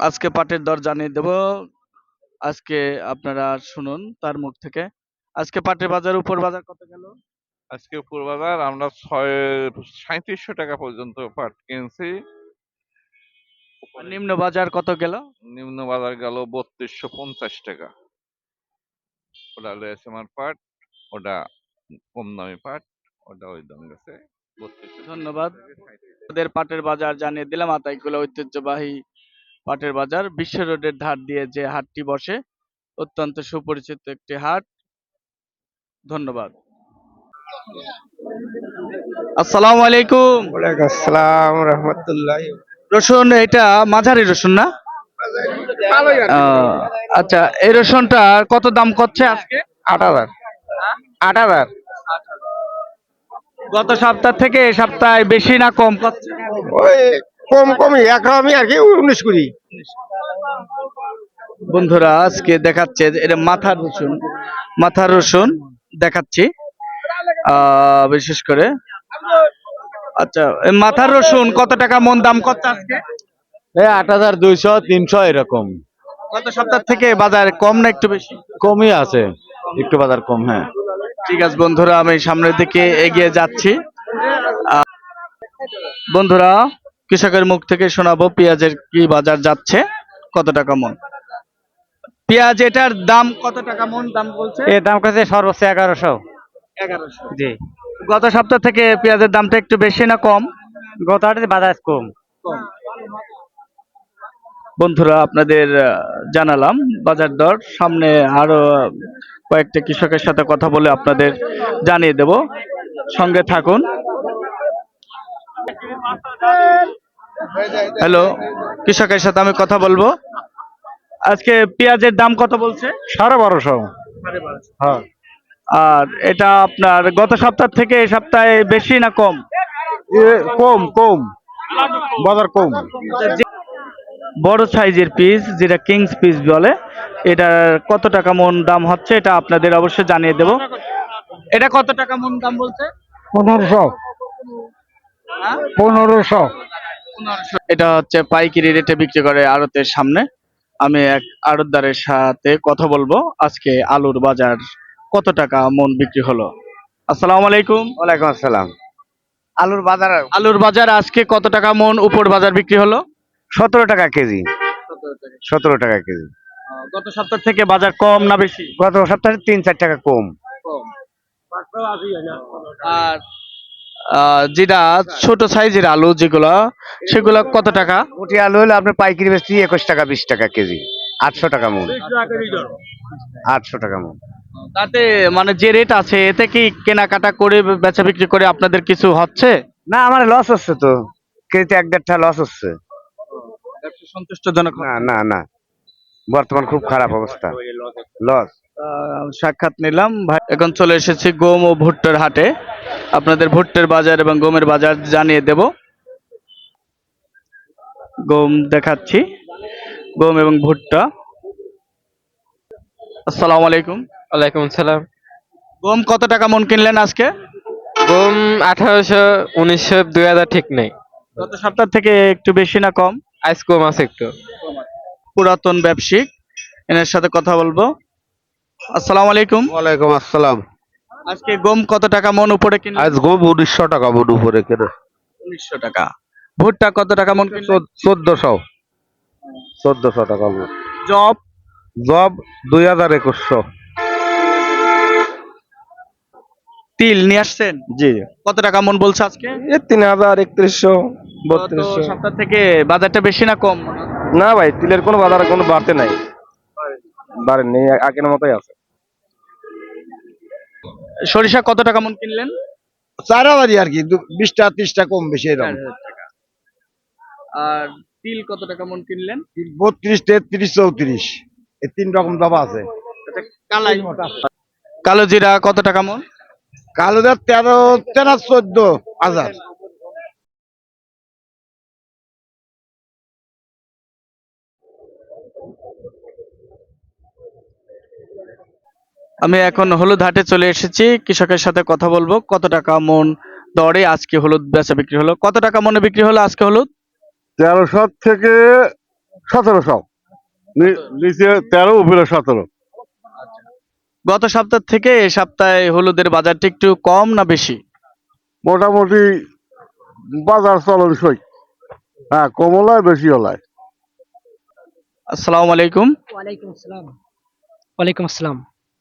আজকে পাটের দর জানিয়ে দেব। আজকে আপনারা শুনুন তার মুখ থেকে। আজকে পাটের বাজার উপর বাজার কত গেল? আজকে উপর বাজার আমরা ছয় সাঁত্রিশশো টাকা পর্যন্ত পাট কিনছি। নিম্ন বাজার কত গেল? নিম্ন বাজার গেল বত্রিশশো পঞ্চাশ টাকা। ওটা আমার পাট ওটা কম দামি পাট ওটা ওই দাম গেছে। ধন্যবাদ। ওদের পাটের বাজার জানিয়ে দিলাম আতাইকুলা ঐতিহ্যবাহী পাটের বাজার। বিশ্ব রোডের ধার দিয়ে যে হাটটি বসে অত্যন্ত সুপরিচিত একটি হাট। ধন্যবাদ। আসসালামু আলাইকুম। ওয়ালাইকুম আসসালাম রহমতুল্লাহ রসুন এটা মাঝারি রসুন না? আচ্ছা এই রসুনটা কত দাম করছে আজকে? আট হাজার। আট হাজার। গত সপ্তাহ থেকে এই সপ্তাহে বেশি না কম? ওই কম কমই একরকমই আর কি উনিশ কুড়ি। বন্ধুরা আজকে দেখাচ্ছে যে এটা মাথার রসুন মাথার রসুন দেখাচ্ছি। আহ, বিশেষ করে। আচ্ছা এই মাথার রসুন কত টাকা মন দাম করছে আজকে? এই আট হাজার দুইশো তিনশো এরকম। গত সপ্তাহ থেকে বাজার কম না একটু বেশি? কমই আছে একটু বাজার কম হ্যাঁ। ঠিক আছে বন্ধুরা আমি সামনের দিকে এগিয়ে যাচ্ছি। বন্ধুরা কৃষকের মুখ থেকে শোনাবো পেঁয়াজের কি বাজার যাচ্ছে কত টাকা মন পেঁয়াজ এটার দাম কত টাকা মন দাম বলছে? এর দাম কাছে সর্বোচ্চ এগারোশো। এগারোশো। জি। গত সপ্তাহ থেকে পেঁয়াজের দামটা একটু বেশি না কম? গত হাটে বাজার কম। বন্ধুরা আপনাদের জানালাম বাজার দর সামনে আরও কয়েকটা কৃষকের সাথে কথা বলে আপনাদের জানিয়ে দেব। সঙ্গে থাকুন। হ্যালো কৃষকের সাথে আমি কথা বলব। আজকে পেঁয়াজের দাম কত বলছে? সাড়ে বারোশো। হ্যাঁ। আর এটা আপনার গত সপ্তাহ থেকে এই সপ্তাহে বেশি না কম? কম কম। বাজার কম। বড় সাইজের পিস যেটা কিংস পিস বলে এটার কত টাকা মন দাম হচ্ছে এটা আপনাদের অবশ্যই জানিয়ে দেব। এটা কত টাকা মন দাম বলছে? পনেরোশো। পনেরোশো। এটা হচ্ছে পাইকারি রেটে বিক্রি করে আড়তের সামনে। আমি এক আড়তদারের সাথে কথা বলব। আজকে আলুর বাজার কত টাকা মন বিক্রি হলো? আসসালামু আলাইকুম। ওয়ালাইকুম আসসালাম। আলুর বাজার আলুর বাজার আজকে কত টাকা মন? উপর বাজার বিক্রি হলো? সতেরো টাকা কেজি। সতেরো টাকা কেজি। গত সপ্তাহ থেকে বাজার কম না বেশি? গত সপ্তাহে তিন চার টাকা কম। আর যেটা ছোট সাইজের আলু যেগুলা সেগুলা কত টাকা? আলু হলে আপনার পাইকারি বেশি একুশ টাকা বিশ টাকা কেজি। আটশো টাকা মন। আটশো টাকা মন। তাতে মানে যে রেট আছে এতে কি কেনাকাটা করে বেচা বিক্রি করে আপনাদের কিছু হচ্ছে? না আমার লস হচ্ছে তো। কেজিতে এক দেড়টা লস হচ্ছে। সন্তুষ্টজনক না না না। বর্তমান খুব খারাপ অবস্থা। লস আহ, সাক্ষাৎ নিলাম। ভাই এখন চলে এসেছি গম ও ভুট্টার হাটে। আপনাদের ভুট্টের বাজার এবং গমের বাজার জানিয়ে দেব। গম দেখাচ্ছি। গম এবং ভুট্টা। আসসালামু আলাইকুম। ওয়ালাইকুম আসসালাম। গম কত টাকা মন কিনলেন আজকে? গম আঠারোশো উনিশশো দুই হাজার ঠিক নেই। গত সপ্তাহ থেকে একটু বেশি না কম? আইস কম আছে একটু। পুরাতন ব্যবসায়িক এনার সাথে কথা বলব। আসসালামু আলাইকুম। ওয়ালাইকুম আসসালাম। আজকে গম কত টাকা মন উপরে কিনলেন? আজ গম উনিশশো টাকা মন উপরে কেনা। উনিশশো টাকা। ভুট্টা কত টাকা মন কিনলেন? চোদ্দশো। চোদ্দশো টাকা মন। জব? জব দুই হাজার একুশশো। তিল নিয়ে আসছেন? জি। কত টাকা মন বলছে আজকে? তিন হাজার একত্রিশশো বত্রিশশো। সপ্তাহ থেকে বাজারটা বেশি না কম? না ভাই তিলের কোনো বাজার কোনো বাড়তে নাই। বাড়েনি আগের মতোই আছে। সরিষা কত টাকা মন কিনলেন? চার হাজারই আর কি দু- বিশটা ত্রিশটা কম বেশি এরকম। আর তিল কত টাকা মন কিনলেন? বত্রিশ তেত্রিশ চৌত্রিশ। এই তিন রকম দাবা আছে। কালো জিরা কত টাকা মন? কালোদের তেরো তেরো চোদ্দ হাজার। আমি এখন হলুদ হাটে চলে এসেছি। কৃষকের সাথে কথা বলব। কত টাকা মন দরে আজকে হলুদ বেচা বিক্রি হলো? কত টাকা মনে বিক্রি হলো আজকে হলুদ? তেরোশো থেকে সতেরোশো। নিচে তেরো উপরে সতেরো। গত সপ্তাহ থেকে এই সপ্তাহে হলুদের বাজারটা একটু কম না বেশি? মোটামুটি বাজার চলন সই। হ্যাঁ কম হলায় বেশি হলায়। আসসালামু আলাইকুম। ওয়ালাইকুম আসসালাম। ওয়ালাইকুম আসসালাম।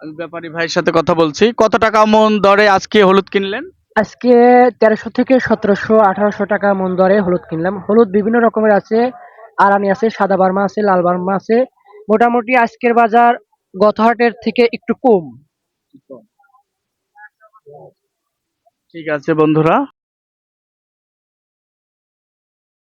আমি ব্যাপারী ভাইয়ের সাথে কথা বলছি। কত টাকা মন দরে আজকে হলুদ কিনলেন? আজকে তেরোশো থেকে সতেরোশো আঠারোশো টাকা মন দরে হলুদ কিনলাম। হলুদ বিভিন্ন রকমের আছে। আরানি আছে সাদা বার্মা আছে লাল বার্মা আছে। মোটামুটি আজকের বাজার গত হাটের থেকে একটু কম। ঠিক আছে বন্ধুরা।